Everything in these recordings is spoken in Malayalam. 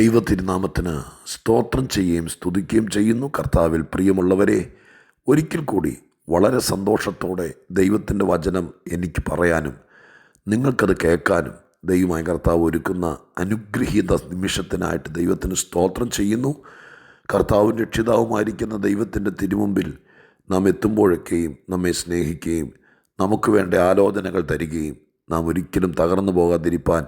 ദൈവ തിരുനാമത്തിന് സ്തോത്രം ചെയ്യുകയും സ്തുതിക്കുകയും ചെയ്യുന്നു. കർത്താവിൽ പ്രിയമുള്ളവരെ ഒരിക്കൽ കൂടി വളരെ സന്തോഷത്തോടെ ദൈവത്തിന്റെ വചനം എനിക്ക് പറയാനും നിങ്ങൾക്കത് കേൾക്കാനും ദൈവമായ കർത്താവ് ഒരുക്കുന്ന അനുഗ്രഹീത നിമിഷത്തിനായിട്ട് ദൈവത്തിന് സ്തോത്രം ചെയ്യുന്നു. കർത്താവും രക്ഷിതാവുമായിരിക്കുന്ന ദൈവത്തിന്റെ തിരുമുമ്പിൽ നാം എത്തുമ്പോഴൊക്കെയും നമ്മെ സ്നേഹിക്കുകയും നമുക്ക് വേണ്ട ആലോചനകൾ തരികയും നാം ഒരിക്കലും തകർന്നു പോകാതിരിപ്പാൻ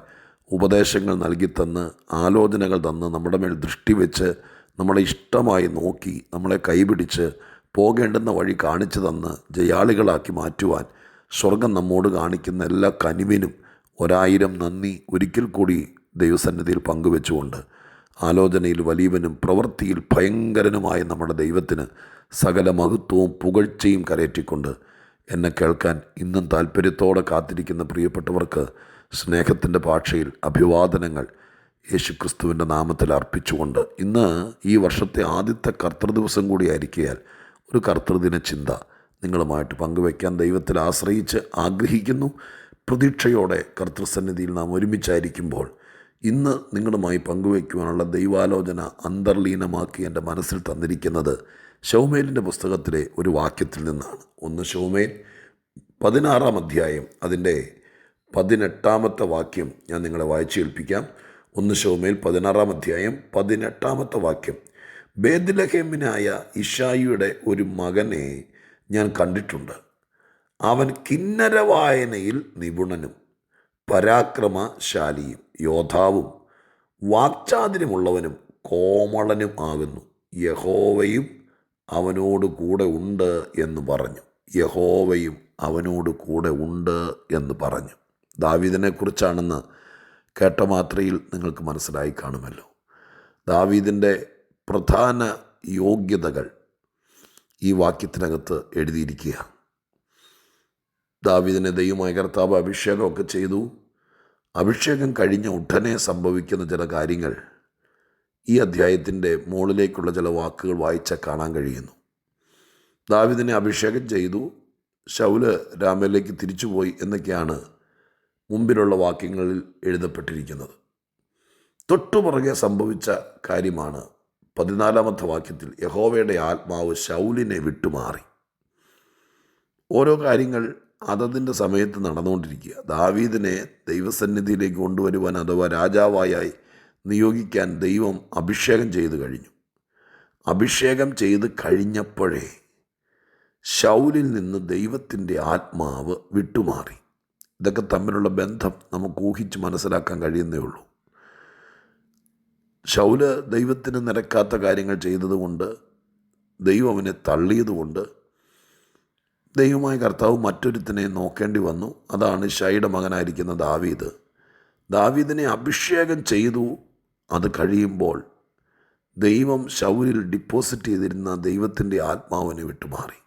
ഉപദേശങ്ങൾ നൽകി തന്ന് ആലോചനകൾ തന്ന് നമ്മുടെ മേൽ ദൃഷ്ടി വെച്ച് നമ്മളെ ഇഷ്ടമായി നോക്കി നമ്മളെ കൈപിടിച്ച് പോകേണ്ടുന്ന വഴി കാണിച്ചു തന്ന് ജയാളികളാക്കി മാറ്റുവാൻ സ്വർഗം നമ്മോട് കാണിക്കുന്ന എല്ലാ കനിവിനും ഒരായിരം നന്ദി ഒരിക്കൽ കൂടി ദൈവസന്നിധിയിൽ പങ്കുവെച്ചുകൊണ്ട് ആലോചനയിൽ വലിയവനും പ്രവൃത്തിയിൽ ഭയങ്കരനുമായ നമ്മുടെ ദൈവത്തിന് സകല മഹത്വവും പുകഴ്ചയും കരയറ്റിക്കൊണ്ട് എന്നെ കേൾക്കാൻ ഇന്നും താല്പര്യത്തോടെ കാത്തിരിക്കുന്ന പ്രിയപ്പെട്ടവർക്ക് സ്നേഹത്തിന്റെ ഭാഷയിൽ അഭിവാദനങ്ങൾ യേശുക്രിസ്തുവിന്റെ നാമത്തിൽ അർപ്പിച്ചുകൊണ്ട് ഇന്ന് ഈ വർഷത്തെ ആദ്യത്തെ കർത്തൃദിവസം കൂടിയായിരിക്കയാൽ ഒരു കർത്തൃദിന ചിന്ത നിങ്ങളുമായിട്ട് പങ്കുവയ്ക്കാൻ ദൈവത്തിൽ ആശ്രയിച്ച് ആഗ്രഹിക്കുന്നു. പ്രതീക്ഷയോടെ കർത്തൃസന്നിധിയിൽ നാം ഒരുമിച്ചായിരിക്കുമ്പോൾ ഇന്ന് നിങ്ങളുമായി പങ്കുവയ്ക്കുവാനുള്ള ദൈവാലോചന അന്തർലീനമാക്കി എന്റെ മനസ്സിൽ തന്നിരിക്കുന്നത് ഷൗമേലിന്റെ പുസ്തകത്തിലെ ഒരു വാക്യത്തിൽ നിന്നാണ്. ഒന്ന് ഷൗമേൽ പതിനാറാം അധ്യായം അതിന്റെ പതിനെട്ടാമത്തെ വാക്യം ഞാൻ നിങ്ങളെ വായിച്ചു കേൾപ്പിക്കാം. ഒന്ന് ശോമയിൽ പതിനാറാം അധ്യായം പതിനെട്ടാമത്തെ വാക്യം. ബേദ്ലഹേമിനായ ഇഷായിയുടെ ഒരു മകനെ ഞാൻ കണ്ടിട്ടുണ്ട്. അവൻ കിന്നര വായനയിൽ നിപുണനും പരാക്രമശാലിയും യോദ്ധാവും വാക്ചാതിരമുള്ളവനും കോമളനും ആകുന്നു. യഹോവയും അവനോട് കൂടെ ഉണ്ട് എന്ന് പറഞ്ഞു. യഹോവയും അവനോട് കൂടെ ഉണ്ട് എന്ന് പറഞ്ഞു. ദാവീദിനെക്കുറിച്ചാണെന്ന് കേട്ട മാത്രയിൽ നിങ്ങൾക്ക് മനസ്സിലായി കാണുമല്ലോ. ദാവീദിന്റെ പ്രധാന യോഗ്യതകൾ ഈ വാക്യത്തിനകത്ത് എഴുതിയിരിക്കുക ദാവീദിനെ ദൈവമായ കർത്താവ് അഭിഷേകമൊക്കെ ചെയ്തു. അഭിഷേകം കഴിഞ്ഞ ഉടനെ സംഭവിക്കുന്ന ചില കാര്യങ്ങൾ ഈ അധ്യായത്തിന്റെ മുകളിലേക്കുള്ള ചില വാക്കുകൾ വായിച്ചാൽ കാണാൻ കഴിയുന്നു. ദാവിദിനെ അഭിഷേകം ചെയ്തു. ശൗൽ രാമയിലേക്ക് തിരിച്ചുപോയി എന്നൊക്കെയാണ് മുമ്പിലുള്ള വാക്യങ്ങളിൽ എഴുതപ്പെട്ടിരിക്കുന്നത്. തൊട്ടുപുറകെ സംഭവിച്ച കാര്യമാണ് പതിനാലാമത്തെ വാക്യത്തിൽ യഹോവയുടെ ആത്മാവ് ശൗലിനെ വിട്ടുമാറി. ഓരോ കാര്യങ്ങൾ അതതിന്റെ സമയത്ത് നടന്നുകൊണ്ടിരിക്കുക. ദാവീദിനെ ദൈവസന്നിധിയിലേക്ക് കൊണ്ടുവരുവാൻ അഥവാ രാജാവായി നിയോഗിക്കാൻ ദൈവം അഭിഷേകം ചെയ്തു കഴിഞ്ഞു. അഭിഷേകം ചെയ്ത് കഴിഞ്ഞപ്പോഴേ ശൗലിൽ നിന്ന് ദൈവത്തിന്റെ ആത്മാവ് വിട്ടുമാറി. ഇതൊക്കെ തമ്മിലുള്ള ബന്ധം നമുക്ക് ഊഹിച്ച് മനസ്സിലാക്കാൻ കഴിയുന്നേ ഉള്ളൂ. ശൗൽ ദൈവത്തിന് നിരക്കാത്ത കാര്യങ്ങൾ ചെയ്തതുകൊണ്ട് ദൈവം അവനെ തള്ളിയതുകൊണ്ട് ദൈവമായ കർത്താവ് മറ്റൊരുത്തിനെ നോക്കേണ്ടി വന്നു. അതാണ് ഷൈയുടെ മകനായിരിക്കുന്ന ദാവീദ്. ദാവീദിനെ അഭിഷേകം ചെയ്തു. അത് കഴിയുമ്പോൾ ദൈവം ശൗലിൽ ഡിപ്പോസിറ്റ് ചെയ്തിരുന്ന ദൈവത്തിന്റെ ആത്മാവിനെ വിട്ടുമാറി.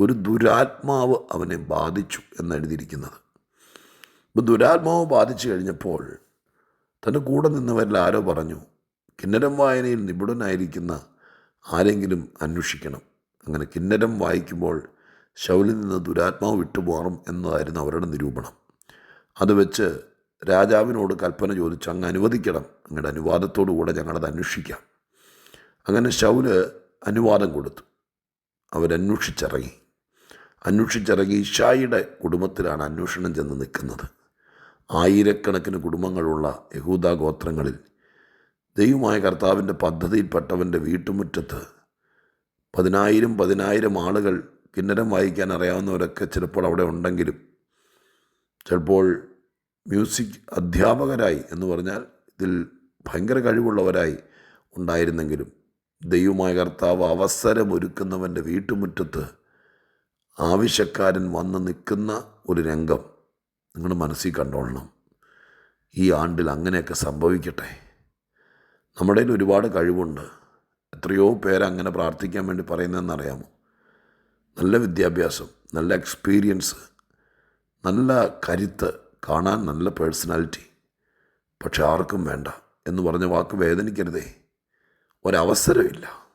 ഒരു ദുരാത്മാവ് അവനെ ബാധിച്ചു എന്നെഴുതിയിരിക്കുന്നത് ഇപ്പോൾ ദുരാത്മാവ് ബാധിച്ചു കഴിഞ്ഞപ്പോൾ തന്റെ കൂടെ നിന്നവരിൽ ആരോ പറഞ്ഞു കിന്നരം വായനയിൽ നിപുണനായിരിക്കുന്ന ആരെങ്കിലും അന്വേഷിക്കണം. അങ്ങനെ കിന്നരം വായിക്കുമ്പോൾ ശൗലിൽ നിന്ന് ദുരാത്മാവ് വിട്ടുപോകണം എന്നതായിരുന്നു അവരുടെ നിരൂപണം. അത് വെച്ച് രാജാവിനോട് കൽപ്പന ചോദിച്ച് അങ്ങ് അനുവദിക്കണം അങ്ങയുടെ അനുവാദത്തോടു കൂടെ ഞങ്ങളത് അന്വേഷിക്കാം. അങ്ങനെ ശൗൽ അനുവാദം കൊടുത്തു. അവരന്വേഷിച്ചിറങ്ങി. അന്വേഷിച്ചിറങ്ങി ഇഷായിയുടെ കുടുംബത്തിലാണ് അന്വേഷണം ചെന്ന് നിൽക്കുന്നത്. ആയിരക്കണക്കിന് കുടുംബങ്ങളുള്ള യഹൂദ ഗോത്രങ്ങളിൽ ദൈവമായ കർത്താവിന്റെ പദ്ധതിയിൽപ്പെട്ടവന്റെ വീട്ടുമുറ്റത്ത് പതിനായിരം പതിനായിരം ആളുകൾ കിന്നരം വായിക്കാൻ അറിയാവുന്നവരൊക്കെ ചിലപ്പോൾ അവിടെ ഉണ്ടെങ്കിലും ചിലപ്പോൾ മ്യൂസിക് അധ്യാപകരായി എന്ന് പറഞ്ഞാൽ ഇതിൽ ഭയങ്കര കഴിവുള്ളവരായി ഉണ്ടായിരുന്നെങ്കിലും ദൈവമായ കർത്താവ് അവസരമൊരുക്കുന്നവന്റെ വീട്ടുമുറ്റത്ത് ആവശ്യക്കാരൻ വന്ന് നിൽക്കുന്ന ഒരു രംഗം നിങ്ങൾ മനസ്സിൽ കണ്ടോളണം. ഈ ആണ്ടിൽ അങ്ങനെയൊക്കെ സംഭവിക്കട്ടെ. നമ്മുടെ ഒരുപാട് കഴിവുണ്ട്. എത്രയോ പേരങ്ങനെ പ്രാർത്ഥിക്കാൻ വേണ്ടി പറയുന്നതെന്നറിയാമോ? നല്ല വിദ്യാഭ്യാസം നല്ല എക്സ്പീരിയൻസ് നല്ല കരുത്ത് കാണാൻ നല്ല പേഴ്സണാലിറ്റി. പക്ഷെ ആർക്കും വേണ്ട എന്ന് പറഞ്ഞ വാക്ക് വേദനിക്കരുതേ. ഒരവസരമില്ല.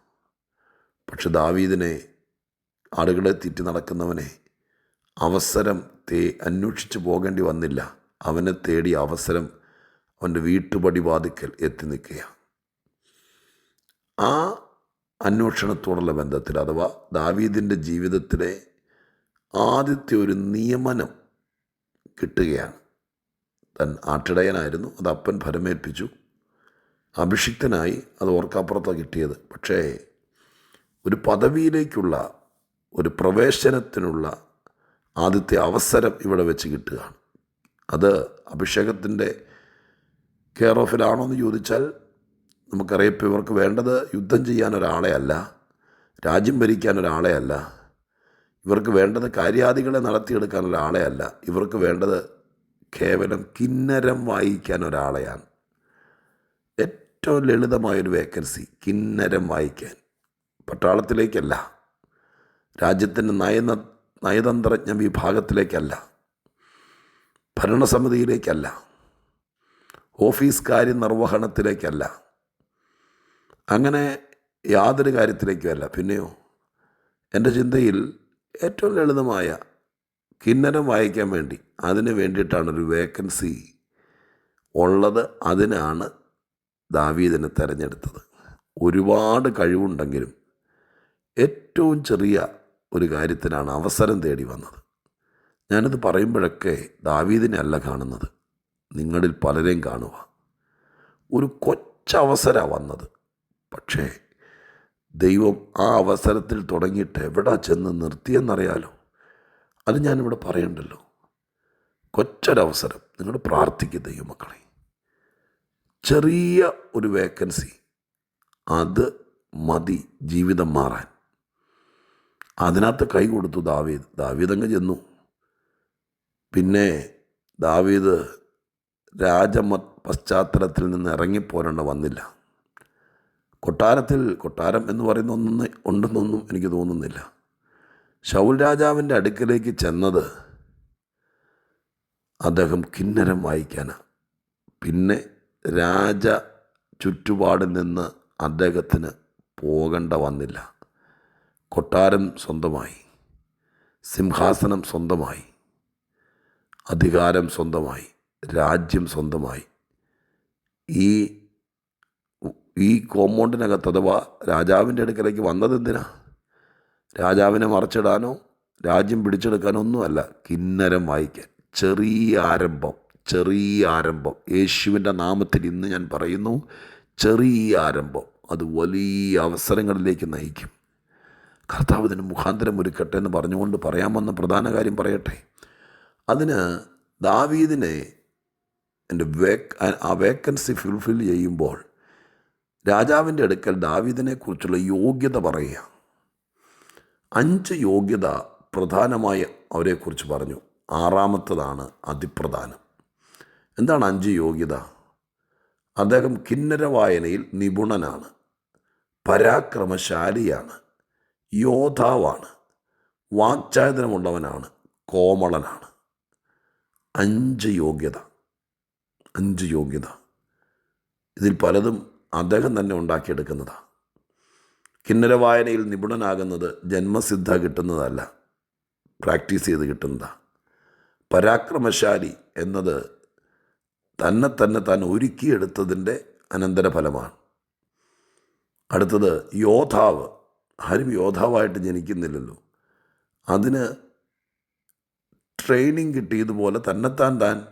പക്ഷെ ദാവീദിനെ ആളുകളെ തിറ്റി നടക്കുന്നവനെ അവസരം തേ അന്വേഷിച്ച് പോകേണ്ടി വന്നില്ല. അവനെ തേടി അവസരം അവന്റെ വീട്ടുപടി വാതിക്കൽ എത്തി നിൽക്കുക ആ അന്വേഷണത്തോടുള്ള ബന്ധത്തിൽ അഥവാ ദാവീദിന്റെ ജീവിതത്തിലെ ആദ്യത്തെ ഒരു നിയമനം കിട്ടുകയാണ്. തൻ ആട്ടിടയനായിരുന്നു അത് അപ്പൻ ഫലമേൽപ്പിച്ചു അഭിഷിക്തനായി അത് ഓർക്കാപ്പുറത്താണ് കിട്ടിയത്. പക്ഷേ ഒരു പദവിയിലേക്കുള്ള ഒരു പ്രവേശനത്തിനുള്ള ആദ്യത്തെ അവസരം ഇവിടെ വെച്ച് കിട്ടുകയാണ്. അത് അഭിഷേകത്തിന്റെ കെയർ ഓഫിലാണോ എന്ന് ചോദിച്ചാൽ നമുക്കറിയപ്പോൾ ഇവർക്ക് വേണ്ടത് യുദ്ധം ചെയ്യാൻ ഒരാളെ അല്ല രാജ്യം ഭരിക്കാൻ ഒരാളെ അല്ല ഇവർക്ക് വേണ്ടത് കാര്യാദികളെ നടത്തിയെടുക്കാൻ ഒരാളെ അല്ല ഇവർക്ക് വേണ്ടത് കേവലം കിന്നരം വായിക്കാൻ ഒരാളെയാണ്. ഏറ്റവും ലളിതമായൊരു വേക്കൻസി കിന്നരം വായിക്കാൻ. പട്ടാളത്തിലേക്കല്ല രാജ്യത്തിന്റെ നയന നയതന്ത്രജ്ഞ വിഭാഗത്തിലേക്കല്ല ഭരണസമിതിയിലേക്കല്ല ഓഫീസ് കാര്യ നിർവഹണത്തിലേക്കല്ല അങ്ങനെ യാതൊരു കാര്യത്തിലേക്കുമല്ല. പിന്നെയോ എന്റെ ചിന്തയിൽ ഏറ്റവും ലളിതമായ കിന്നരം വായിക്കാൻ വേണ്ടി അതിന് വേണ്ടിയിട്ടാണ് ഒരു വേക്കൻസി ഉള്ളത്. അതിനാണ് ദാവീദിനെ തിരഞ്ഞെടുത്തത്. ഒരുപാട് കഴിവുണ്ടെങ്കിലും ഏറ്റവും ചെറിയ ഒരു കാര്യത്തിനാണ് അവസരം തേടി വന്നത്. ഞാനത് പറയുമ്പോഴൊക്കെ ദാവീദിനെ അല്ല കാണുന്നത്. നിങ്ങളിൽ പലരെയും കാണുക. ഒരു കൊച്ചവസരമാണ് വന്നത്. പക്ഷേ ദൈവം ആ അവസരത്തിൽ തുടങ്ങിയിട്ട് എവിടെ ചെന്ന് നിർത്തിയെന്നറിയാലോ? അത് ഞാനിവിടെ പറയണ്ടല്ലോ. കൊച്ചൊരവസരം. നിങ്ങൾ പ്രാർത്ഥിക്കുക ദൈവമക്കളെ. ചെറിയ ഒരു വേക്കൻസി. അത് മതി ജീവിതം മാറാൻ. അതിനകത്ത് കൈ കൊടുത്തു ദാവീദ്. ദാവീദ് അങ്ങ് ചെന്നു. പിന്നെ ദാവീദ് രാജമ പശ്ചാത്തലത്തിൽ നിന്ന് ഇറങ്ങിപ്പോരേണ്ട വന്നില്ല. കൊട്ടാരത്തിൽ കൊട്ടാരം എന്ന് പറയുന്ന ഒന്നും ഉണ്ടെന്നൊന്നും എനിക്ക് തോന്നുന്നില്ല. ശൗൽ രാജാവിന്റെ അടുക്കലേക്ക് ചെന്നത് അദ്ദേഹം കിന്നരം വായിക്കാനാണ് പിന്നെ രാജ ചുറ്റുപാടിൽ നിന്ന് അദ്ദേഹത്തിന് പോകേണ്ട വന്നില്ല. കൊട്ടാരം സ്വന്തമായി സിംഹാസനം സ്വന്തമായി അധികാരം സ്വന്തമായി രാജ്യം സ്വന്തമായി. ഈ ഈ കോമ്പൗണ്ടിനകത്ത് അഥവാ രാജാവിന്റെ അടുക്കലേക്ക് വന്നത് എന്തിനാ? രാജാവിനെ മറച്ചിടാനോ രാജ്യം പിടിച്ചെടുക്കാനോ ഒന്നുമല്ല കിന്നരം വായിക്കാൻ. ചെറിയ ആരംഭം ചെറിയ ആരംഭം. യേശുവിന്റെ നാമത്തിൽ ഇന്ന് ഞാൻ പറയുന്നു ചെറിയ ആരംഭം. അത് വലിയ അവസരങ്ങളിലേക്ക് നയിക്കും. കർത്താവ് ഇതിന് മുഖാന്തരം ഒരുക്കട്ടെ എന്ന് പറഞ്ഞുകൊണ്ട് പറയാമെന്ന പ്രധാന കാര്യം പറയട്ടെ. അതിന് ദാവീദിനെ എന്റെ വേക്ക് ആ വേക്കൻസി ഫുൾഫിൽ ചെയ്യുമ്പോൾ രാജാവിന്റെ അടുക്കൽ ദാവീദിനെ കുറിച്ചുള്ള യോഗ്യത പറയുക. അഞ്ച് യോഗ്യത പ്രധാനമായി അവരെക്കുറിച്ച് പറഞ്ഞു. ആറാമത്തതാണ് അതിപ്രധാനം. എന്താണ് അഞ്ച് യോഗ്യത? അദ്ദേഹം കിന്നര വായനയിൽ നിപുണനാണ്. പരാക്രമശാലിയാണ്. യോദ്ധാവാണ്. വാക്ചായതനമുള്ളവനാണ് കോമളനാണ്. അഞ്ച് യോഗ്യത. അഞ്ച് യോഗ്യത. ഇതിൽ പലതും അദ്ദേഹം തന്നെ ഉണ്ടാക്കിയെടുക്കുന്നതാണ് കിന്നര വായനയിൽ നിപുണനാകുന്നത് ജന്മസിദ്ധ കിട്ടുന്നതല്ല. പ്രാക്ടീസ് ചെയ്ത് കിട്ടുന്നതാണ് പരാക്രമശാലി എന്നത് തന്നെ തന്നെ താൻ ഒരുക്കിയെടുത്തതിന്റെ അനന്തരഫലമാണ്. അടുത്തത് യോദ്ധാവ്. ആരും യോദ്ധാവായിട്ട് ജനിക്കുന്നില്ലല്ലോ. അതിന് ട്രെയിനിങ് കിട്ടിയതുപോലെ തന്നെത്താൻ താൻ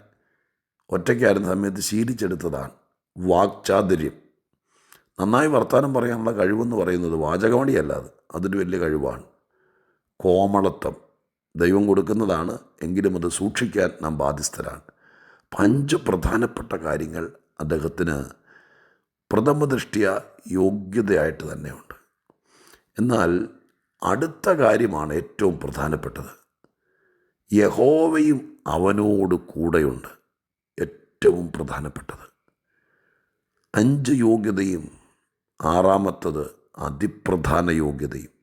ഒറ്റയ്ക്കായിരുന്ന സമയത്ത് ശീലിച്ചെടുത്തതാണ് വാക്ചാതുര്യം. നന്നായി വർത്തമാനം പറയാനുള്ള കഴിവെന്ന് പറയുന്നത് വാചകമണിയല്ല അത്. അതൊരു വലിയ കഴിവാണ്. കോമളത്വം ദൈവം കൊടുക്കുന്നതാണ് എങ്കിലും അത് സൂക്ഷിക്കാൻ നാം ബാധ്യസ്ഥരാണ്. അഞ്ച് പ്രധാനപ്പെട്ട കാര്യങ്ങൾ അദ്ദേഹത്തിന് പ്രഥമദൃഷ്ടിയ യോഗ്യതയായിട്ട് തന്നെയുണ്ട്. എന്നാൽ അടുത്ത കാര്യമാണ് ഏറ്റവും പ്രധാനപ്പെട്ടത്. യഹോവയും അവനോട് കൂടെയുണ്ട് ഏറ്റവും പ്രധാനപ്പെട്ടത്. അഞ്ച് യോഗ്യതയും ആറാമത്തത് അതിപ്രധാന യോഗ്യതയും.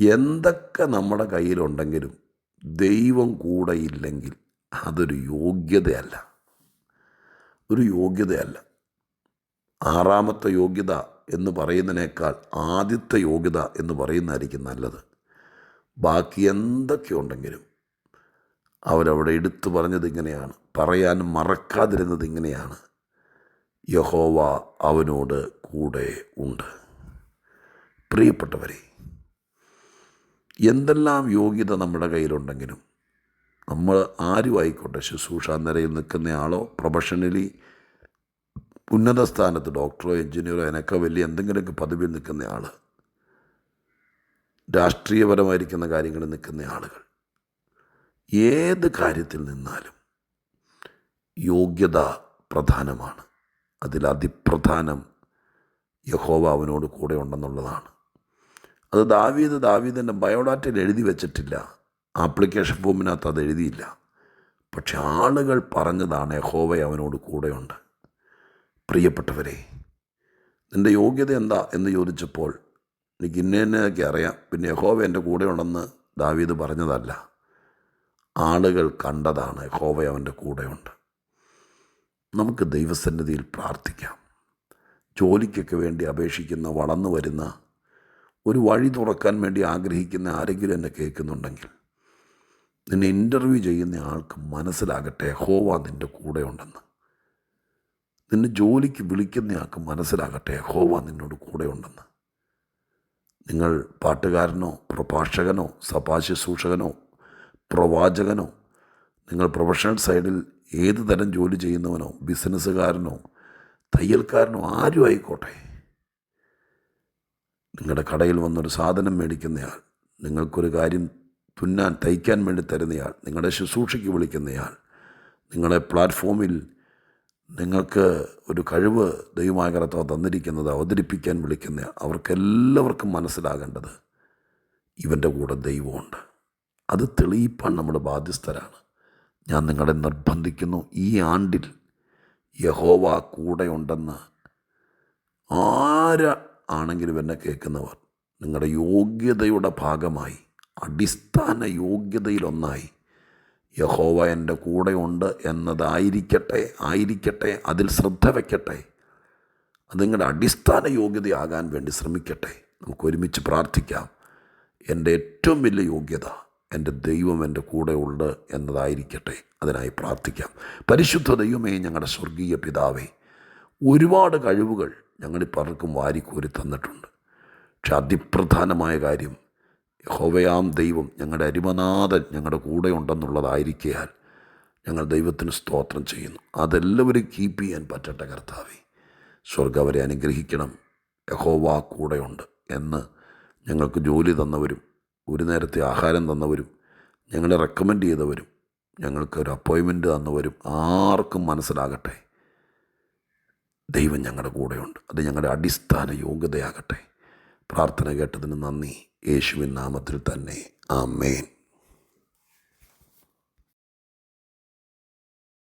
എന്തൊക്കെ നമ്മുടെ കയ്യിലുണ്ടെങ്കിലും ദൈവം കൂടെ ഇല്ലെങ്കിൽ അതൊരു യോഗ്യതയല്ല. ഒരു യോഗ്യതയല്ല. ആറാമത്തെ യോഗ്യത എന്ന് പറയുന്നതിനേക്കാൾ ആദ്യത്തെ യോഗ്യത എന്ന് പറയുന്നതായിരിക്കും നല്ലത്. ബാക്കി എന്തൊക്കെ ഉണ്ടെങ്കിലും അവരവിടെ എടുത്തു പറഞ്ഞത് ഇങ്ങനെയാണ്. പറയാൻ മറക്കാതിരുന്നത് ഇങ്ങനെയാണ്. യഹോവ അവനോട് കൂടെ ഉണ്ട്. പ്രിയപ്പെട്ടവരെ എന്തെല്ലാം യോഗ്യത നമ്മുടെ കയ്യിലുണ്ടെങ്കിലും നമ്മൾ ആരും ആയിക്കോട്ടെ ശുശ്രൂഷ നിരയിൽ നിൽക്കുന്നയാളോ പ്രൊഫഷണലി ഉന്നത സ്ഥാനത്ത് ഡോക്ടറോ എഞ്ചിനീയറോ അതിനൊക്കെ വലിയ എന്തെങ്കിലുമൊക്കെ പദവിയിൽ നിൽക്കുന്ന ആൾ രാഷ്ട്രീയപരമായിരിക്കുന്ന കാര്യങ്ങളിൽ നിൽക്കുന്ന ആളുകൾ. ഏത് കാര്യത്തിൽ നിന്നാലും യോഗ്യത പ്രധാനമാണ്. അതിലതിപ്രധാനം യഹോവ അവനോട് കൂടെ ഉണ്ടെന്നുള്ളതാണ്. അത് ദാവീദ് ദാവീദിന്റെ ബയോഡാറ്റയിൽ എഴുതി വെച്ചിട്ടില്ല. ആപ്ലിക്കേഷൻ ഫോമിനകത്ത് അത് എഴുതിയില്ല. പക്ഷെ ആളുകൾ പറഞ്ഞതാണ് യഹോവ അവനോട് കൂടെയുണ്ട്. പ്രിയപ്പെട്ടവരെ നിന്റെ യോഗ്യത എന്താ എന്ന് ചോദിച്ചപ്പോൾ എനിക്ക് ഇന്നേനൊക്കെ അറിയാം. പിന്നെ യഹോവ എന്റെ കൂടെ ഉണ്ടെന്ന് ദാവീദ് പറഞ്ഞതല്ല. ആളുകൾ കണ്ടതാണ് യഹോവ അവന്റെ കൂടെയുണ്ട്. നമുക്ക് ദൈവസന്നിധിയിൽ പ്രാർത്ഥിക്കാം. ജോലിക്കൊക്കെ വേണ്ടി അപേക്ഷിക്കുന്ന വളർന്നു വരുന്ന ഒരു വഴി തുറക്കാൻ വേണ്ടി ആഗ്രഹിക്കുന്ന ആരെങ്കിലും എന്നെ കേൾക്കുന്നുണ്ടെങ്കിൽ നിന്നെ ഇന്റർവ്യൂ ചെയ്യുന്ന ആൾക്ക് മനസ്സിലാകട്ടെ ഹോവ നിന്റെ കൂടെയുണ്ടെന്ന്. നിന്നെ ജോലിക്ക് വിളിക്കുന്നയാൾക്ക് മനസ്സിലാകട്ടെ. ഹോവ നിന്നോട് കൂടെ ഉണ്ടെന്ന് നിങ്ങൾ പാട്ടുകാരനോ പ്രഭാഷകനോ സഭാശുശ്രൂഷകനോ പ്രവാചകനോ നിങ്ങൾ പ്രൊഫഷണൽ സൈഡിൽ ഏത് തരം ജോലി ചെയ്യുന്നവനോ ബിസിനസ്സുകാരനോ തയ്യൽക്കാരനോ ആരും ആയിക്കോട്ടെ. നിങ്ങളുടെ കടയിൽ വന്നൊരു സാധനം മേടിക്കുന്നയാൾ നിങ്ങൾക്കൊരു കാര്യം തുന്നാൻ തയ്ക്കാൻ വേണ്ടി തരുന്നയാൾ നിങ്ങളുടെ ശുശ്രൂഷയ്ക്ക് വിളിക്കുന്നയാൾ നിങ്ങളുടെ പ്ലാറ്റ്ഫോമിൽ നിങ്ങൾക്ക് ഒരു കഴിവ് ദൈവമായ കർത്താവ് തന്നിരിക്കുന്നത് അവതരിപ്പിക്കാൻ വിളിക്കുന്ന അവർക്കെല്ലാവർക്കും മനസ്സിലാകേണ്ടത് ഇവന്റെ കൂടെ ദൈവമുണ്ട്. അത് തെളിയിപ്പാൻ നമ്മൾ ബാധ്യസ്ഥരാണ്. ഞാൻ നിങ്ങളെ നിർബന്ധിക്കുന്നു. ഈ ആണ്ടിൽ യഹോവ കൂടെയുണ്ടെന്ന് ആര ആണെങ്കിലും എന്നെ കേൾക്കുന്നവർ നിങ്ങളുടെ യോഗ്യതയുടെ ഭാഗമായി അടിസ്ഥാന യോഗ്യതയിലൊന്നായി യഹോവ എന്റെ കൂടെയുണ്ട് എന്നതായിരിക്കട്ടെ ആയിരിക്കട്ടെ അതിൽ ശ്രദ്ധ വയ്ക്കട്ടെ. അത് നിങ്ങളുടെ അടിസ്ഥാന യോഗ്യതയാകാൻ വേണ്ടി ശ്രമിക്കട്ടെ. നമുക്ക് ഒരുമിച്ച് പ്രാർത്ഥിക്കാം. എന്റെ ഏറ്റവും വലിയ യോഗ്യത എന്റെ ദൈവം എന്റെ കൂടെ ഉണ്ട് എന്നതായിരിക്കട്ടെ. അതിനായി പ്രാർത്ഥിക്കാം. പരിശുദ്ധ ദൈവമേ ഞങ്ങളുടെ സ്വർഗീയ പിതാവേ ഒരുപാട് കഴിവുകൾ ഞങ്ങളിപ്പർക്കും വാരിക്കോരി തന്നിട്ടുണ്ട്. പക്ഷെ അതിപ്രധാനമായ കാര്യം യഹോവയാം ദൈവം ഞങ്ങളുടെ അരിമനാഥൻ ഞങ്ങളുടെ കൂടെ ഉണ്ടെന്നുള്ളതായിരിക്കാൻ ഞങ്ങൾ ദൈവത്തിന് സ്തോത്രം ചെയ്യുന്നു. അതെല്ലാവരും കീപ്പ് ചെയ്യാൻ പറ്റട്ടെ കർത്താവേ. സ്വർഗം അവരെ അനുഗ്രഹിക്കണം. യഹോവ കൂടെയുണ്ട് എന്ന് ഞങ്ങൾക്ക് ജോലി തന്നവരും ഒരു നേരത്തെ ആഹാരം തന്നവരും ഞങ്ങളെ റെക്കമെൻഡ് ചെയ്തവരും ഞങ്ങൾക്ക് ഒരു അപ്പോയിൻമെന്റ് തന്നവരും ആർക്കും മനസ്സിലാകട്ടെ. ദൈവം ഞങ്ങളുടെ കൂടെയുണ്ട്. അത് ഞങ്ങളുടെ അടിസ്ഥാന യോഗ്യതയാകട്ടെ. പ്രാർത്ഥന കേട്ടതിന് നന്ദി. യേശുവിൻ നാമത്തിൽ തന്നെ. ആമേൻ.